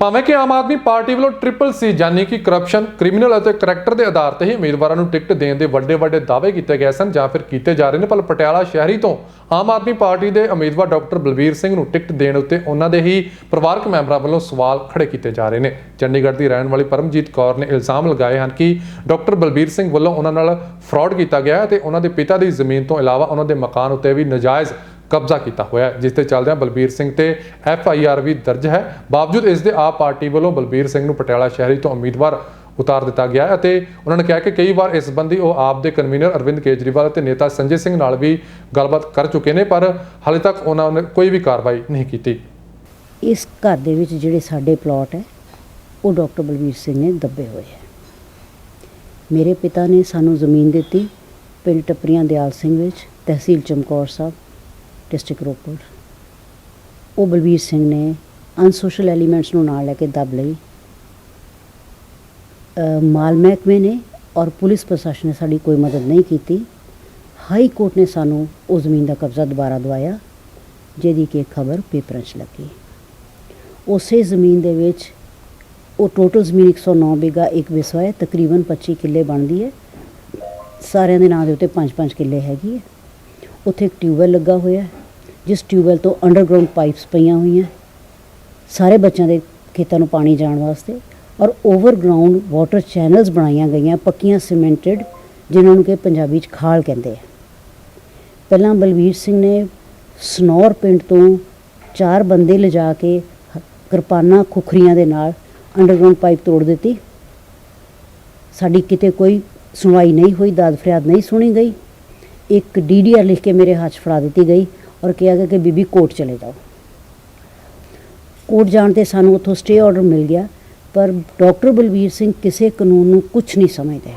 ਭਾਵੇਂ ਕਿ ਆਮ ਆਦਮੀ ਪਾਰਟੀ ਵੱਲੋਂ ਟ੍ਰਿਪਲ ਸੀ ਯਾਨੀ ਕਿ ਕਰਪਸ਼ਨ ਕ੍ਰਿਮੀਨਲ ਅਤੇ ਕਰੈਕਟਰ ਦੇ ਆਧਾਰ ਤੇ ਹੀ ਉਮੀਦਵਾਰਾਂ ਨੂੰ ਟਿਕਟ ਦੇਣ ਦੇ ਵੱਡੇ ਵੱਡੇ ਦਾਅਵੇ ਕੀਤੇ ਗਏ ਸਨ ਜਾਂ ਫਿਰ ਕੀਤੇ ਜਾ ਰਹੇ ਨੇ, ਪਰ ਪਟਿਆਲਾ ਸ਼ਹਿਰੀ ਤੋਂ ਆਮ ਆਦਮੀ ਪਾਰਟੀ ਦੇ ਉਮੀਦਵਾਰ ਡਾਕਟਰ ਬਲਬੀਰ ਸਿੰਘ ਨੂੰ ਟਿਕਟ ਦੇਣ ਉੱਤੇ ਉਹਨਾਂ ਦੇ ਹੀ ਪਰਿਵਾਰਕ ਮੈਂਬਰਾਂ ਵੱਲੋਂ ਸਵਾਲ ਖੜੇ ਕੀਤੇ ਜਾ ਰਹੇ ਨੇ। ਚੰਡੀਗੜ੍ਹ ਦੀ ਰਹਿਣ ਵਾਲੀ ਪਰਮਜੀਤ ਕੌਰ ਨੇ ਇਲਜ਼ਾਮ ਲਗਾਏ ਹਨ ਕਿ ਡਾਕਟਰ ਬਲਬੀਰ ਸਿੰਘ ਵੱਲੋਂ ਉਹਨਾਂ ਨਾਲ ਫਰਾਡ ਕੀਤਾ ਗਿਆ ਹੈ ਤੇ ਉਹਨਾਂ ਦੇ ਪਿਤਾ ਦੀ ਜ਼ਮੀਨ ਤੋਂ ਇਲਾਵਾ ਉਹਨਾਂ ਦੇ ਮਕਾਨ ਉੱਤੇ ਵੀ ਨਜਾਇਜ਼ ਕਬਜ਼ਾ ਕੀਤਾ ਹੋਇਆ ਜਿਸ ਤੇ ਚੱਲਦਿਆਂ ਬਲਬੀਰ ਸਿੰਘ ਤੇ ਐਫ ਆਈ ਆਰ ਵੀ ਦਰਜ ਹੈ। ਬਾਵਜੂਦ ਇਸ ਦੇ ਆਪ ਪਾਰਟੀ ਵੱਲੋਂ ਬਲਬੀਰ ਸਿੰਘ ਨੂੰ ਪਟਿਆਲਾ ਸ਼ਹਿਰੀ ਤੋਂ ਉਮੀਦਵਾਰ ਉਤਾਰ ਦਿੱਤਾ ਗਿਆ ਅਤੇ ਉਹਨਾਂ ਨੇ ਕਿਹਾ ਕਿ ਕਈ ਵਾਰ ਇਸ ਸੰਬੰਧੀ ਉਹ ਆਪ ਦੇ ਕਨਵੀਨਰ ਅਰਵਿੰਦ ਕੇਜਰੀਵਾਲ ਅਤੇ ਨੇਤਾ ਸੰਜੇ ਸਿੰਘ ਨਾਲ ਵੀ ਗੱਲਬਾਤ ਕਰ ਚੁੱਕੇ ਨੇ, ਪਰ ਹਾਲੇ ਤੱਕ ਉਹਨਾਂ ਨੇ ਕੋਈ ਵੀ ਕਾਰਵਾਈ ਨਹੀਂ ਕੀਤੀ। ਇਸ ਘਰ ਦੇ ਵਿੱਚ ਜਿਹੜੇ ਸਾਡੇ ਪਲਾਟ ਹੈ, ਉਹ ਡਾਕਟਰ ਬਲਬੀਰ ਸਿੰਘ ਨੇ ਦੱਬੇ ਹੋਏ ਹੈ। ਮੇਰੇ ਪਿਤਾ ਨੇ ਸਾਨੂੰ ਜ਼ਮੀਨ ਦਿੱਤੀ, ਪਿੰਡ ਟੱਪਰੀਆਂ ਦਿਆਲ ਸਿੰਘ ਵਿੱਚ, ਤਹਿਸੀਲ ਚਮਕੌਰ ਸਾਹਿਬ। ਡਿਸਟ੍ਰਿਕਟ ਰੋਪੜ। ਉਹ ਬਲਬੀਰ ਸਿੰਘ ਨੇ ਅਨਸੋਸ਼ਲ ਐਲੀਮੈਂਟਸ ਨੂੰ ਨਾਲ ਲੈ ਕੇ ਦੱਬ ਲਈ। ਮਾਲ ਮਹਿਕਮੇ ਨੇ ਔਰ ਪੁਲਿਸ ਪ੍ਰਸ਼ਾਸਨ ਨੇ ਸਾਡੀ ਕੋਈ ਮਦਦ ਨਹੀਂ ਕੀਤੀ। ਹਾਈ ਕੋਰਟ ਨੇ ਸਾਨੂੰ ਉਹ ਜ਼ਮੀਨ ਦਾ ਕਬਜ਼ਾ ਦੁਬਾਰਾ ਦਵਾਇਆ, ਜਿਹਦੀ ਕਿ ਖਬਰ ਪੇਪਰਾਂ 'ਚ ਲੱਗੀ। ਉਸੇ ਜ਼ਮੀਨ ਦੇ ਵਿੱਚ ਉਹ ਟੋਟਲ ਜ਼ਮੀਨ 109 ਬਿਗਾ ਇੱਕ ਵਿਸਵਾ ਹੈ, ਤਕਰੀਬਨ 25 ਕਿੱਲੇ ਬਣਦੀ ਹੈ। ਸਾਰਿਆਂ ਦੇ ਨਾਂ ਦੇ ਉੱਤੇ 5-5 ਕਿੱਲੇ ਹੈਗੀ ਹੈ। ਉੱਥੇ ਇੱਕ ਟਿਊਬਵੈਲ ਲੱਗਾ ਹੋਇਆ ਹੈ, ਜਿਸ ਟਿਊਬਵੈਲ ਤੋਂ ਅੰਡਰਗਰਾਉਂਡ ਪਾਈਪਸ ਪਈਆਂ ਹੋਈਆਂ ਸਾਰੇ ਬੱਚਿਆਂ ਦੇ ਖੇਤਾਂ ਨੂੰ ਪਾਣੀ ਜਾਣ ਵਾਸਤੇ ਔਰ ਓਵਰਗਰਾਉਂਡ ਵਾਟਰ ਚੈਨਲਸ ਬਣਾਈਆਂ ਗਈਆਂ, ਪੱਕੀਆਂ ਸੀਮੈਂਟਡ, ਜਿਨ੍ਹਾਂ ਨੂੰ ਕਿ ਪੰਜਾਬੀ 'ਚ ਖਾਲ ਕਹਿੰਦੇ ਆ। ਪਹਿਲਾਂ ਬਲਵੀਰ ਸਿੰਘ ਨੇ ਸਨੌਰ ਪਿੰਡ ਤੋਂ ਚਾਰ ਬੰਦੇ ਲਿਜਾ ਕੇ ਹ- ਕਿਰਪਾਨਾਂ ਖੁਖਰੀਆਂ ਦੇ ਨਾਲ ਅੰਡਰਗਰਾਉਂਡ ਪਾਈਪ ਤੋੜ ਦਿੱਤੀ। ਸਾਡੀ ਕਿਤੇ ਕੋਈ ਸੁਣਵਾਈ ਨਹੀਂ ਹੋਈ ਦਾਦ ਫਰਿਆਦ ਨਹੀਂ ਸੁਣੀ ਗਈ। ਇੱਕ ਡੀਡੀਆਰ ਲਿਖ ਕੇ ਮੇਰੇ ਹੱਥ 'ਚ ਫੜਾ ਦਿੱਤੀ ਗਈ ਔਰ ਕਿਹਾ ਗਿਆ ਕਿ ਬੀਬੀ ਕੋਰਟ ਚਲੇ ਜਾਓ। ਕੋਰਟ ਜਾਣ ਤੇ ਸਾਨੂੰ ਉੱਥੋਂ ਸਟੇ ਆਰਡਰ ਮਿਲ ਗਿਆ, ਪਰ ਡਾਕਟਰ ਬਲਬੀਰ ਸਿੰਘ ਕਿਸੇ ਕਾਨੂੰਨ ਨੂੰ ਕੁਝ ਨਹੀਂ ਸਮਝਦੇ।